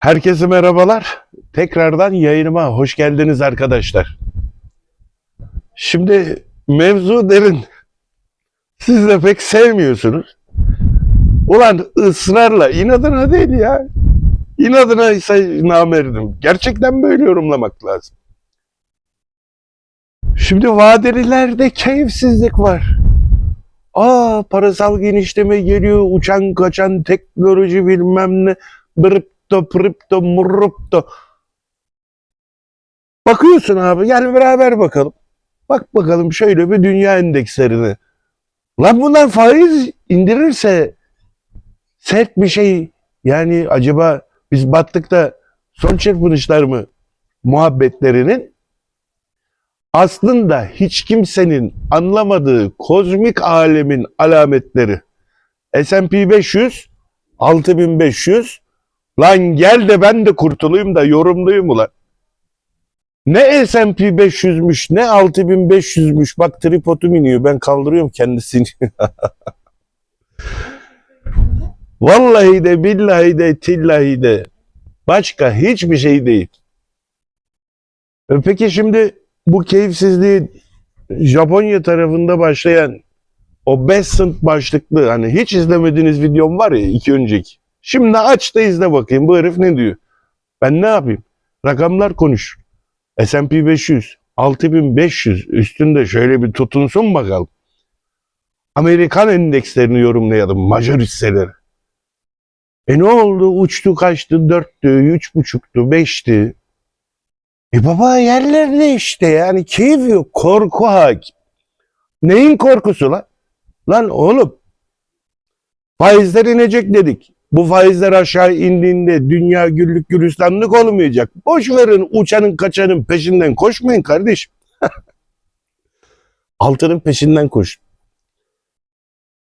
Herkese merhabalar. Tekrardan yayınıma hoş geldiniz arkadaşlar. Şimdi mevzu derin. Siz de pek sevmiyorsunuz. Ulan ısrarla inadına değil ya. İnadına ise namerdim. Gerçekten böyle yorumlamak lazım. Şimdi vadelilerde keyifsizlik var. Aa parasal genişleme geliyor, uçan kaçan teknoloji bilmem ne, bripto, pripto, murrupto. Bakıyorsun abi, gel beraber bakalım. Bak bakalım şöyle bir dünya endekslerine. Lan bunlar faiz indirirse sert bir şey yani acaba biz battık da son çırpınışlar mı muhabbetlerinin aslında hiç kimsenin anlamadığı kozmik alemin alametleri. S&P 500, 6500. Lan gel de ben de kurtulayım da yorumlayayım ulan. Ne S&P 500'müş ne 6500'müş. Bak tripodum iniyor ben kaldırıyorum kendisini. Vallahi de billahi de tillahi de başka hiçbir şey değil. E Peki şimdi bu keyifsizliği Japonya tarafında başlayan o Besant başlıklı hani hiç izlemediğiniz videom var ya iki önceki. Şimdi aç da izle bakayım bu herif ne diyor. Ben ne yapayım? Rakamlar konuş. S&P 500 6500 üstünde şöyle bir tutunsun bakalım. Amerikan endekslerini yorumlayalım majör hisseleri. E ne oldu? Uçtu kaçtı? Dörttü, üç buçuktu, beşti. E baba yerlerde işte yani keyif yok. Korku hakim. Neyin korkusu lan? Lan oğlum faizler inecek dedik. Bu faizler aşağı indiğinde dünya güllük gülistanlık olmayacak. Boş verin uçanın kaçanın peşinden koşmayın kardeşim. Altının peşinden koş.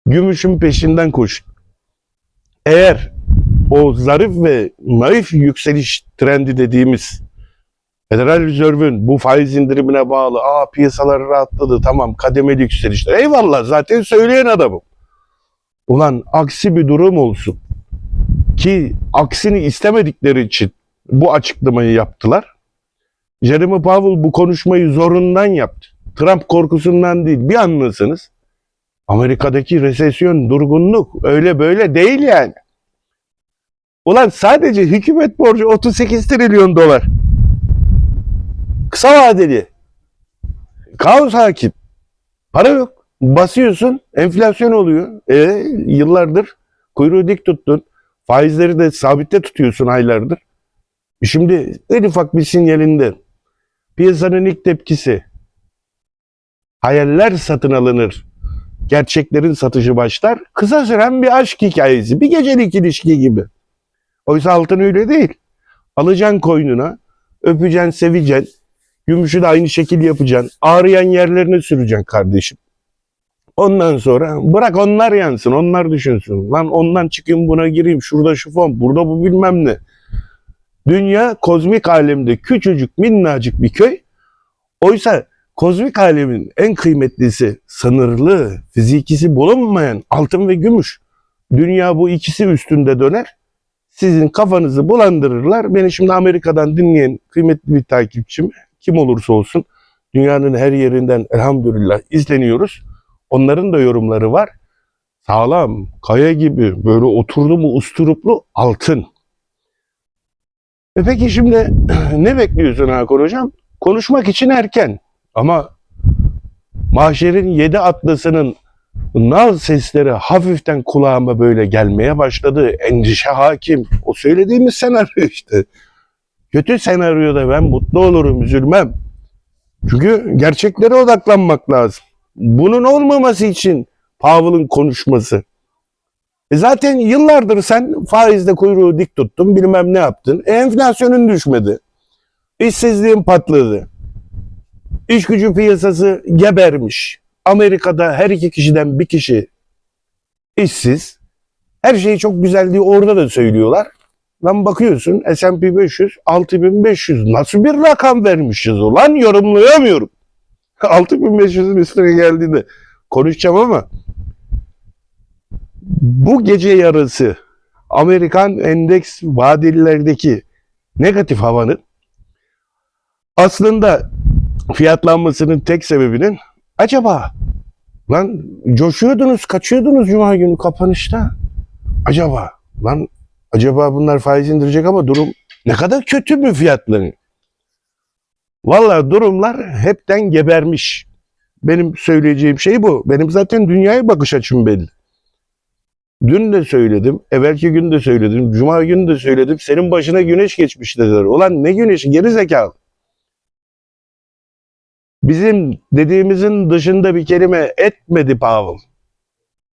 Gümüşün peşinden koş. Eğer o zarif ve naif yükseliş trendi dediğimiz Federal Reserve'ün bu faiz indirimine bağlı aa piyasalar rahatladı tamam kademeli yükselişler. Eyvallah zaten söyleyen adamım. Ulan aksi bir durum olsun. Ki aksini istemedikleri için bu açıklamayı yaptılar. Jeremy Powell bu konuşmayı zorundan yaptı. Trump korkusundan değil bir anlasınız. Amerika'daki resesyon, durgunluk öyle böyle değil yani. Ulan sadece hükümet borcu 38 trilyon dolar. Kısa vadeli. Kaos hakim. Para yok. Basıyorsun, enflasyon oluyor. E, yıllardır kuyruğu dik tuttun. Faizleri de sabitte tutuyorsun aylardır. Şimdi en ufak bir sinyalinde piyasanın ilk tepkisi hayaller satın alınır. Gerçeklerin satışı başlar. Kısa süren bir aşk hikayesi. Bir gecelik ilişki gibi. Oysa altın öyle değil. Alacaksın koynuna, öpeceksin, seveceksin. Gümüşü de aynı şekil yapacaksın. Ağrıyan yerlerine süreceksin kardeşim. Ondan sonra bırak onlar yansın, onlar düşünsün. Lan ondan çıkayım buna gireyim, şurada şu fon, burada bu bilmem ne. Dünya kozmik alemde küçücük minnacık bir köy. Oysa kozmik alemin en kıymetlisi sınırlı, fizikisi bulunmayan altın ve gümüş. Dünya bu ikisi üstünde döner. Sizin kafanızı bulandırırlar. Beni şimdi Amerika'dan dinleyen kıymetli bir takipçim kim olursa olsun dünyanın her yerinden elhamdülillah izleniyoruz. Onların da yorumları var. Sağlam, kaya gibi böyle oturdu mu usturuplu altın. E peki şimdi ne bekliyorsun Hakan Hocam? Konuşmak için erken ama mahşerin yedi atlasının naz sesleri hafiften kulağıma böyle gelmeye başladı. Endişe hakim. O söylediğimiz senaryo işte. Kötü senaryoda ben mutlu olurum, üzülmem. Çünkü gerçeklere odaklanmak lazım. Bunun olmaması için Powell'ın konuşması. E zaten yıllardır sen faizde kuyruğu dik tuttun, bilmem ne yaptın. E enflasyonun düşmedi. İşsizliğin patladı. İş gücü piyasası gebermiş. Amerika'da her iki kişiden bir kişi işsiz. Her şey çok güzel diye orada da söylüyorlar. Lan bakıyorsun S&P 500 6500 nasıl bir rakam vermişiz ulan yorumlayamıyorum. 6500'ün üstüne geldiğinde konuşacağım ama bu gece yarısı Amerikan endeks vadelilerdeki negatif havanın aslında fiyatlanmasının tek sebebinin acaba lan coşuyordunuz, kaçıyordunuz cuma günü kapanışta. Acaba lan acaba bunlar faiz indirecek ama durum ne kadar kötü mü fiyatları? Vallahi durumlar hepten gebermiş. Benim söyleyeceğim şey bu. Benim zaten dünyaya bakış açım belli. Dün de söyledim, evvelki gün de söyledim, cuma günü de söyledim. Senin başına güneş geçmiş dediler. Ulan ne güneşi geri zekalı. Bizim dediğimizin dışında bir kelime etmedi Powell.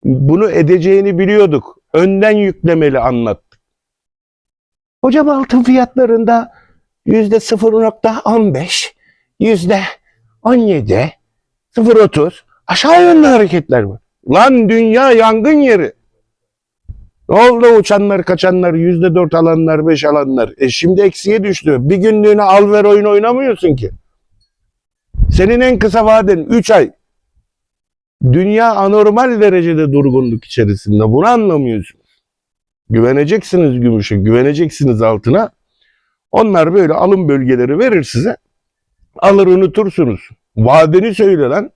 Bunu edeceğini biliyorduk. Önden yüklemeli anlattık. Hocam altın fiyatlarında yüzde 0.15, yüzde 17, 0.30 aşağı yönlü hareketler var. Lan dünya yangın yeri. Ne oldu uçanlar kaçanlar yüzde dört alanlar beş alanlar. E şimdi eksiye düştü. Bir günlüğüne al ver oyun oynamıyorsun ki. Senin en kısa vaden 3 ay. Dünya anormal derecede durgunluk içerisinde. Bunu anlamıyorsunuz. Güveneceksiniz gümüşe, güveneceksiniz altına. Onlar böyle alım bölgeleri verir size. Alır unutursunuz. Vadeni söyle lan.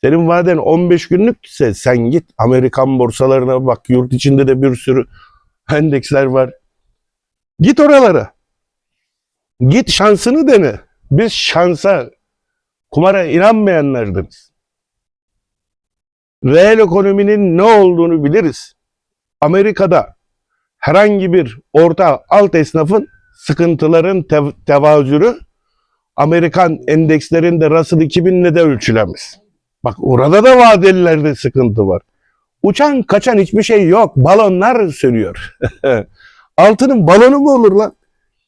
Senin vaden 15 günlükse sen git Amerikan borsalarına bak. Yurt içinde de bir sürü endeksler var. Git oralara. Git şansını dene. Biz şansa, kumara inanmayanlardınız. Reel ekonominin ne olduğunu biliriz. Amerika'da herhangi bir orta alt esnafın sıkıntıların tev- tevazülü Amerikan endekslerinde Russell 2000'le de ölçülemez. Bak orada da vadelilerde sıkıntı var. Uçan kaçan hiçbir şey yok. Balonlar sönüyor. Altının balonu mu olur lan?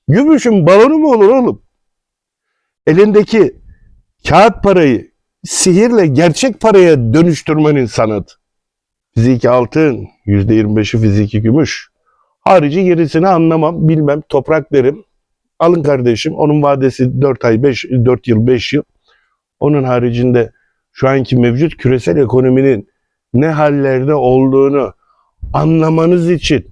Gümüşün balonu mu olur oğlum? Elindeki kağıt parayı sihirle gerçek paraya dönüştürmenin sanatı. Fiziki altın, %25'i fiziki gümüş. Harici gerisini anlamam, bilmem, toprak derim. Alın kardeşim, onun vadesi 4 ay, 5, 4 yıl, 5 yıl. Onun haricinde şu anki mevcut küresel ekonominin ne hallerde olduğunu anlamanız için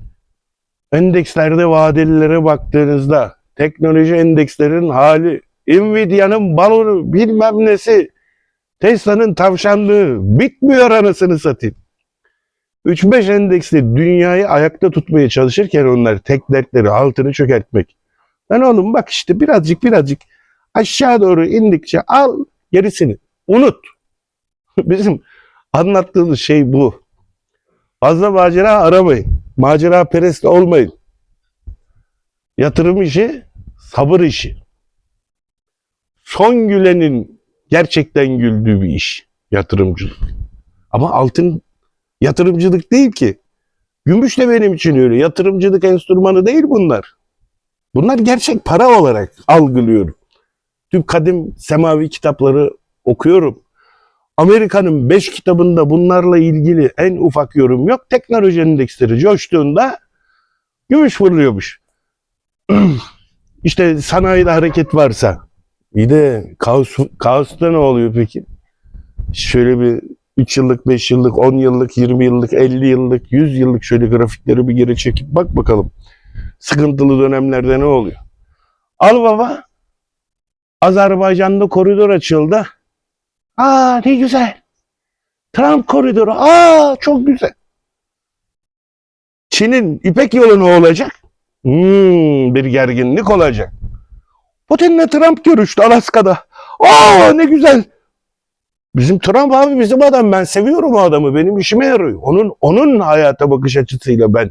endekslerde vadelilere baktığınızda teknoloji endekslerin hali, Nvidia'nın balonu bilmem nesi, Tesla'nın tavşanlığı bitmiyor anasını satayım. 3-5 endeksli dünyayı ayakta tutmaya çalışırken onlar tek dertleri altını çökertmek. Ben oğlum bak işte birazcık birazcık aşağı doğru indikçe al gerisini unut. Bizim anlattığımız şey bu. Fazla macera aramayın. Macera perest olmayın. Yatırım işi sabır işi. Son gülenin gerçekten güldüğü bir iş yatırımcılık. Ama altın yatırımcılık değil ki. Gümüş de benim için öyle. Yatırımcılık enstrümanı değil bunlar. Bunlar gerçek para olarak algılıyorum. Tüm kadim semavi kitapları okuyorum. Amerika'nın 5 kitabında bunlarla ilgili en ufak yorum yok. Teknoloji endeksleri coştuğunda gümüş fırlıyormuş. işte sanayide hareket varsa bir de kaos, kaosta ne oluyor peki? Şöyle bir 3 yıllık, 5 yıllık, 10 yıllık, 20 yıllık, 50 yıllık, 100 yıllık şöyle grafikleri bir geri çekip bak bakalım. Sıkıntılı dönemlerde ne oluyor? Al baba. Azerbaycan'da koridor açıldı. Aa ne güzel. Trump koridoru. Aa çok güzel. Çin'in İpek yolu ne olacak? Hmm, bir gerginlik olacak. Putin'le Trump görüştü Alaska'da. Aa ne güzel. Bizim Trump abi bizim adam. Ben seviyorum o adamı. Benim işime yarıyor. Onun onun hayata bakış açısıyla ben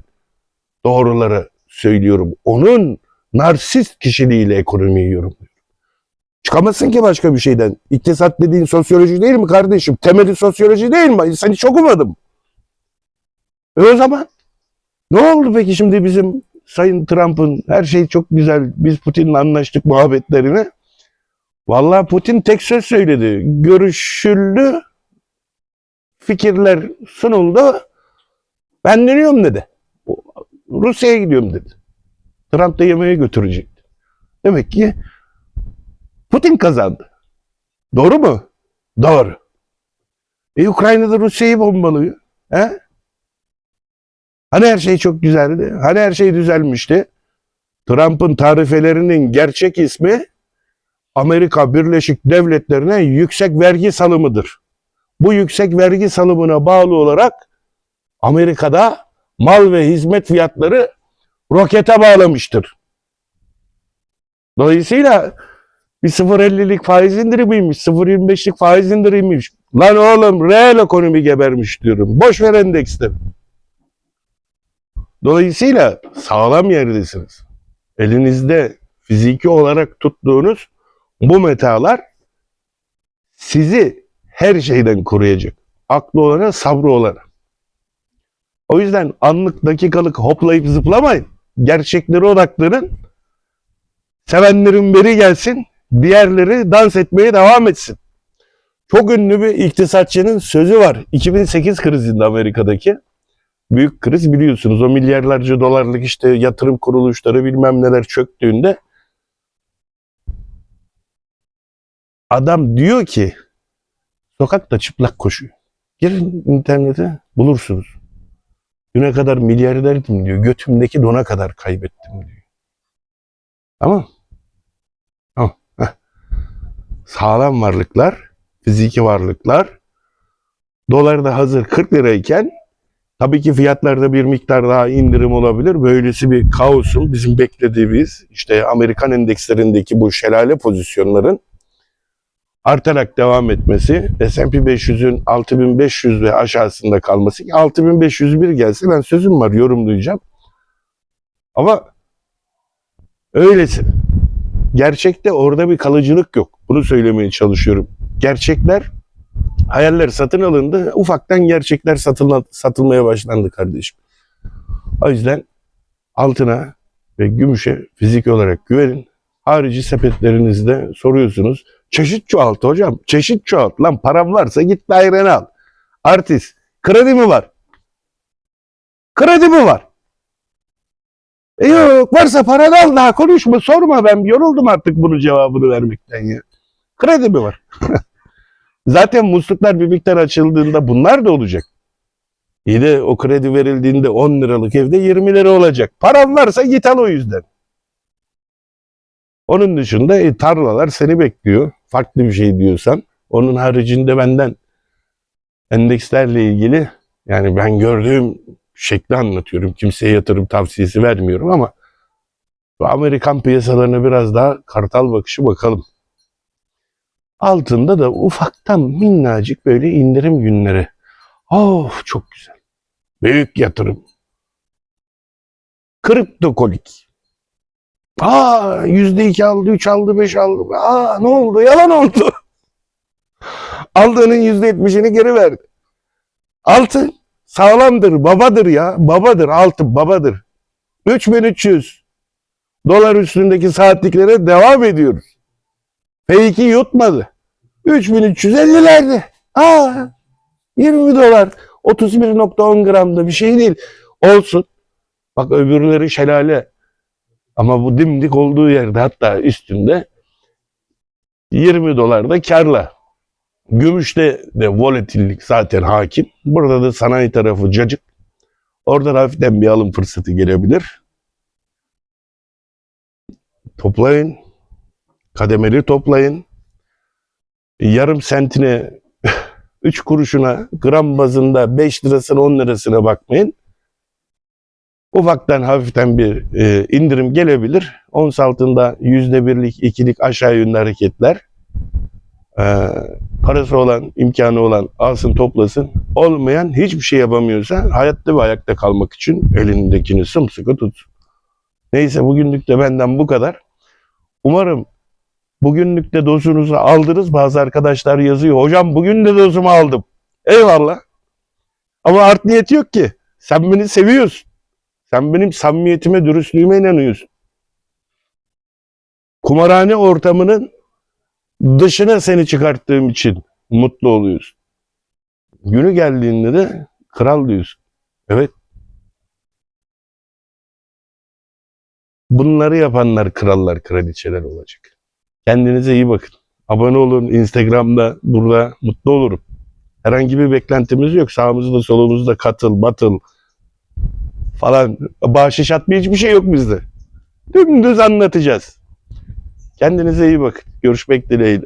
doğruları söylüyorum. Onun narsist kişiliğiyle ekonomiyi yorumluyorum. Çıkamazsın ki başka bir şeyden. İktisat dediğin sosyoloji değil mi kardeşim? Temeli sosyoloji değil mi? Sen hiç okumadın. E o zaman ne oldu peki şimdi bizim Sayın Trump'ın her şey çok güzel. Biz Putin'le anlaştık muhabbetlerini. Vallahi Putin tek söz söyledi. Görüşüldü. Fikirler sunuldu. Ben dönüyorum dedi. Rusya'ya gidiyorum dedi. Trump da yemeğe götürecekti. Demek ki Putin kazandı. Doğru mu? Doğru. E Ukrayna'da Rusya'yı bombalıyor. He? Hani her şey çok güzeldi? Hani her şey düzelmişti? Trump'ın tarifelerinin gerçek ismi Amerika Birleşik Devletleri'ne yüksek vergi salımıdır. Bu yüksek vergi salımına bağlı olarak Amerika'da mal ve hizmet fiyatları rokete bağlamıştır. Dolayısıyla bir 0.50'lik faiz indirimiymiş, 0.25'lik faiz indirimiymiş. Lan oğlum reel ekonomi gebermiş diyorum. Boş ver endeksleri. Dolayısıyla sağlam yerdesiniz. Elinizde fiziki olarak tuttuğunuz bu metalar sizi her şeyden koruyacak. Aklı olana, sabrı olana. O yüzden anlık dakikalık hoplayıp zıplamayın. Gerçeklere odaklanın. Sevenlerin beri gelsin. Diğerleri dans etmeye devam etsin. Çok ünlü bir iktisatçının sözü var. 2008 krizinde Amerika'daki. Büyük kriz biliyorsunuz. O milyarlarca dolarlık işte yatırım kuruluşları bilmem neler çöktüğünde adam diyor ki sokakta çıplak koşuyor. Girin internete bulursunuz. Düne kadar milyarderdim diyor. Götümdeki dona kadar kaybettim diyor. Tamam. Tamam. Sağlam varlıklar, fiziki varlıklar dolar da hazır 40 lirayken tabii ki fiyatlarda bir miktar daha indirim olabilir. Böylesi bir kaosun bizim beklediğimiz işte Amerikan endekslerindeki bu şelale pozisyonların artarak devam etmesi, S&P 500'ün 6500 ve aşağısında kalması ki 6501 gelse ben sözüm var yorumlayacağım. Ama öylesi. Gerçekte orada bir kalıcılık yok. Bunu söylemeye çalışıyorum. Gerçekler, hayaller satın alındı. Ufaktan gerçekler satılma, satılmaya başlandı kardeşim. O yüzden altına ve gümüşe fizik olarak güvenin. Harici sepetlerinizde soruyorsunuz. Çeşit çoğalt hocam. Çeşit çoğalt. Lan param varsa git daireni al. Artist. Kredi mi var? Kredi mi var? E yok varsa paranı al daha konuşma sorma ben yoruldum artık bunun cevabını vermekten ya. Kredi mi var? Zaten musluklar bir miktar açıldığında bunlar da olacak. İyi de o kredi verildiğinde 10 liralık evde 20 lira olacak. Paran varsa git al o yüzden. Onun dışında e, tarlalar seni bekliyor. Farklı bir şey diyorsan. Onun haricinde benden endekslerle ilgili yani ben gördüğüm şekli anlatıyorum. Kimseye yatırım tavsiyesi vermiyorum ama Amerikan piyasalarına biraz daha kartal bakışı bakalım. Altında da ufaktan minnacık böyle indirim günleri. Oh çok güzel. Büyük yatırım. Kriptokolik. Aa yüzde iki aldı, üç aldı, beş aldı. Aa ne oldu? Yalan oldu. Aldığının yüzde yetmişini geri verdi. Altın sağlamdır, babadır ya. Babadır, altın babadır. 3300 dolar üstündeki saatliklere devam ediyoruz. P2 yutmadı. 3350'lerde. Aa 20 dolar. 31.10 gramda bir şey değil. Olsun. Bak öbürleri şelale. Ama bu dimdik olduğu yerde hatta üstünde 20 dolar da karla. Gümüşte de volatillik zaten hakim. Burada da sanayi tarafı cacık. Oradan hafiften bir alım fırsatı gelebilir. Toplayın. Kademeli toplayın. Yarım sentine 3 kuruşuna gram bazında 5 lirasına 10 lirasına bakmayın. Ufaktan hafiften bir e, indirim gelebilir. Ons altında %1'lik, 2'lik aşağı yönlü hareketler. E, parası olan, imkanı olan alsın toplasın. Olmayan hiçbir şey yapamıyorsa hayatta ve ayakta kalmak için elindekini sımsıkı tut. Neyse bugünlük de benden bu kadar. Umarım bugünlük de dozunuzu aldınız. Bazı arkadaşlar yazıyor. Hocam bugün de dozumu aldım. Eyvallah. Ama art niyeti yok ki. Sen beni seviyorsun. Sen benim samimiyetime, dürüstlüğüme inanıyorsun. Kumarhane ortamının dışına seni çıkarttığım için mutlu oluyorsun. Günü geldiğinde de kral diyorsun. Evet. Bunları yapanlar krallar, kraliçeler olacak. Kendinize iyi bakın. Abone olun. Instagram'da, burada mutlu olurum. Herhangi bir beklentimiz yok. Sağımızda, solumuzda katıl, batıl. Falan bahşiş atma hiçbir şey yok bizde. Dümdüz anlatacağız. Kendinize iyi bakın. Görüşmek dileğiyle.